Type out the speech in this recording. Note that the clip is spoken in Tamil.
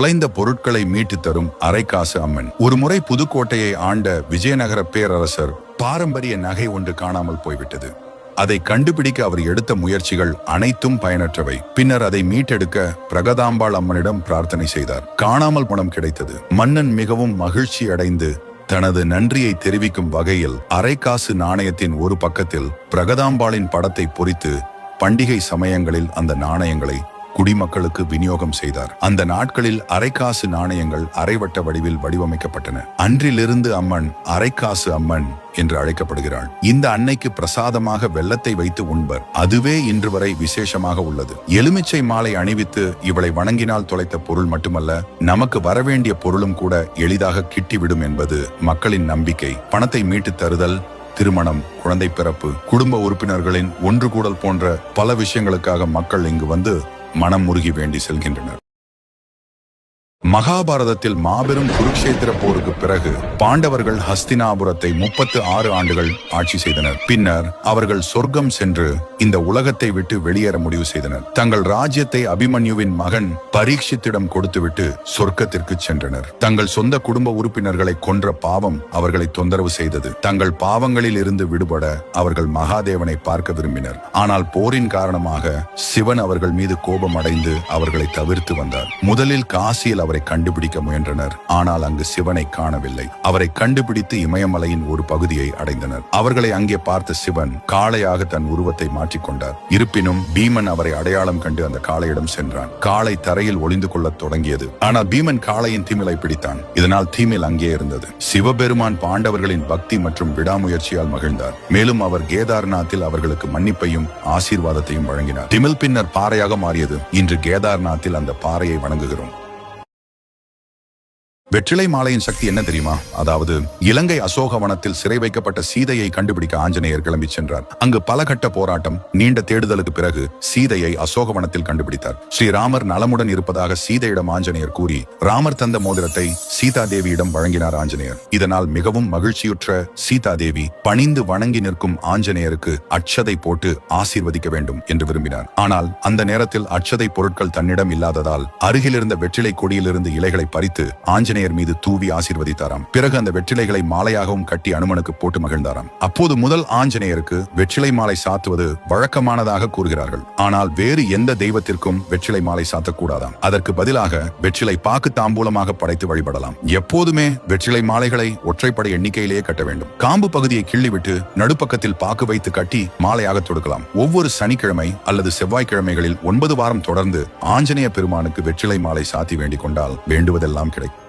தொலைந்த பொருட்களை மீட்டு தரும் அரைக்காசு அம்மன். ஒருமுறை புதுக்கோட்டையை ஆண்ட விஜயநகர பேரரசர் பாரம்பரிய நகை ஒன்று காணாமல் போய்விட்டது. அதை கண்டுபிடிக்க அவர் எடுத்த முயற்சிகள் அனைத்தும் பயனற்றவை. பின்னர் அதை மீட்டெடுக்க பிரகதாம்பாள் அம்மனிடம் பிரார்த்தனை செய்தார். காணாமல் பணம் கிடைத்தது. மன்னன் மிகவும் மகிழ்ச்சி அடைந்து தனது நன்றியை தெரிவிக்கும் வகையில் அரைக்காசு நாணயத்தின் ஒரு பக்கத்தில் பிரகதாம்பாளின் படத்தை பொறித்து பண்டிகை சமயங்களில் அந்த நாணயங்களை குடிமக்களுக்கு விநியோகம் செய்தார். அந்த நாட்களில் அரைக்காசு நாணயங்கள் அரைவட்ட வடிவில் வடிவமைக்கப்பட்டன. அன்றிலிருந்து அம்மன் அரைக்காசு அம்மன் என்று அழைக்கப்படுகிறாள். இந்த அன்னைக்கு பிரசாதமாக வெள்ளத்தை வைத்து உண்பர். அதுவே இன்று வரை விசேஷமாக உள்ளது. எலுமிச்சை மாலை அணிவித்து இவளை வணங்கினால் தொலைத்த பொருள் மட்டுமல்ல நமக்கு வரவேண்டிய பொருளும் கூட எளிதாக கிட்டிவிடும் என்பது மக்களின் நம்பிக்கை. பணத்தை மீட்டு தருதல் திருமணம் குழந்தை பிறப்பு குடும்ப உறுப்பினர்களின் ஒன்று கூடல் போன்ற பல விஷயங்களுக்காக மக்கள் இங்கு வந்து மனம் முருகி வேண்டி செல்கின்றனர். மகாபாரதத்தில் மாபெரும் குருக்ஷேத்திர போருக்கு பிறகு பாண்டவர்கள் ஹஸ்தினாபுரத்தை முப்பத்து ஆறு ஆண்டுகள் ஆட்சி செய்தனர். பின்னர் அவர்கள் சொர்க்கம் சென்று இந்த உலகத்தை விட்டு வெளியேற முடிவு செய்தனர். தங்கள் ராஜ்யத்தை அபிமன்யுவின் மகன் பரீட்சித்திடம் கொடுத்துவிட்டு சொர்க்கத்திற்கு சென்றனர். தங்கள் சொந்த குடும்ப உறுப்பினர்களை கொன்ற பாவம் அவர்களை தொந்தரவு செய்தது. தங்கள் பாவங்களில் இருந்து விடுபட அவர்கள் மகாதேவனை பார்க்க விரும்பினர். ஆனால் போரின் காரணமாக சிவன் அவர்கள் மீது கோபம் அடைந்து அவர்களை தவிர்த்து வந்தார். முதலில் காசியில் அவரை கண்டுபிடிக்க முயன்றனர். ஆனால் அங்கு சிவனை காணவில்லை. அவரை கண்டுபிடித்து இமயமலையின் ஒரு பகுதியை அடைந்தனர். அவர்களை அங்கே பார்த்த சிவன் காளையாக தன் உருவத்தை மாற்றிக்கொண்டார் இருப்பினும் பீமன் அவரை அடையாளம் கண்டு அந்த காளையிடம் சென்றான். காளை தரையில் ஒளிந்து கொள்ளத் தொடங்கியது. ஆனால் பீமன் காளையின் திமிலை பிடித்தான். இதனால் தீமில் அங்கே இருந்தது. சிவபெருமான் பாண்டவர்களின் பக்தி மற்றும் விடாமுயற்சியால் மகிழ்ந்தார். மேலும் அவர் கேதார்நாத்தில் அவர்களுக்கு மன்னிப்பையும் ஆசீர்வாதத்தையும் வழங்கினார். திமில் பின்னர் பாறையாக மாறியது. இன்று கேதார்நாத்தில் அந்த பாறையை வணங்குகிறோம். வெற்றிலை மாலையின் சக்தி என்ன தெரியுமா? அதாவது இலங்கை அசோகவனத்தில் சிறை வைக்கப்பட்ட சீதையை கண்டுபிடிக்க ஆஞ்சநேயர் கிளம்பி சென்றார். அங்கு பல கட்ட போராட்டம் நீண்ட தேடுதலுக்கு பிறகு சீதையை அசோகவனத்தில் கண்டுபிடித்தார். ஸ்ரீராமர் நலமுடன் இருப்பதாக சீதையிடம் ஆஞ்சநேயர் கூறி ராமர் தந்த மோதிரத்தை சீதா தேவியிடம் வழங்கினார் ஆஞ்சநேயர். இதனால் மிகவும் மகிழ்ச்சியுற்ற சீதா தேவி பணிந்து வணங்கி நிற்கும் ஆஞ்சநேயருக்கு அட்சதை போட்டு ஆசீர்வதிக்க வேண்டும் என்று விரும்பினார். ஆனால் அந்த நேரத்தில் அட்சதை பொருட்கள் தன்னிடம் இல்லாததால் அருகில் இருந்த வெற்றிலை கொடியிலிருந்து இலைகளை பறித்து ஆஞ்சநேயர் மீது தூவி ஆசீர்வதித்தாராம். பிறகு அந்த வெற்றிலைகளை மாலையாகவும் கட்டி அனுமனுக்கு போட்டு மகிழ்ந்தாராம். அப்போது முதல் ஆஞ்சநேயருக்கு வெற்றிலை மாலை சாத்துவது வழக்கமானதாக கூறுகிறார்கள். ஆனால் வேறு எந்த தெய்வத்திற்கும் வெற்றிலை மாலை சாத்தக்கூடாதாம். அதற்கு பதிலாக வெற்றிலை பாக்கு தாம்பூலமாக படைத்து வழிபடலாம். எப்போதுமே வெற்றிலை மாலைகளை ஒற்றைப்படை எண்ணிக்கையிலேயே கட்ட வேண்டும். காம்பு பகுதியை கிள்ளிவிட்டு நடுப்பக்கத்தில் பாக்கு வைத்து கட்டி மாலையாக தொடுக்கலாம். ஒவ்வொரு சனிக்கிழமை அல்லது செவ்வாய்க்கிழமைகளில் ஒன்பது வாரம் தொடர்ந்து ஆஞ்சநேய பெருமானுக்கு வெற்றிலை மாலை சாத்தி வேண்டிக் கொண்டால் வேண்டுவதெல்லாம் கிடைக்கும்.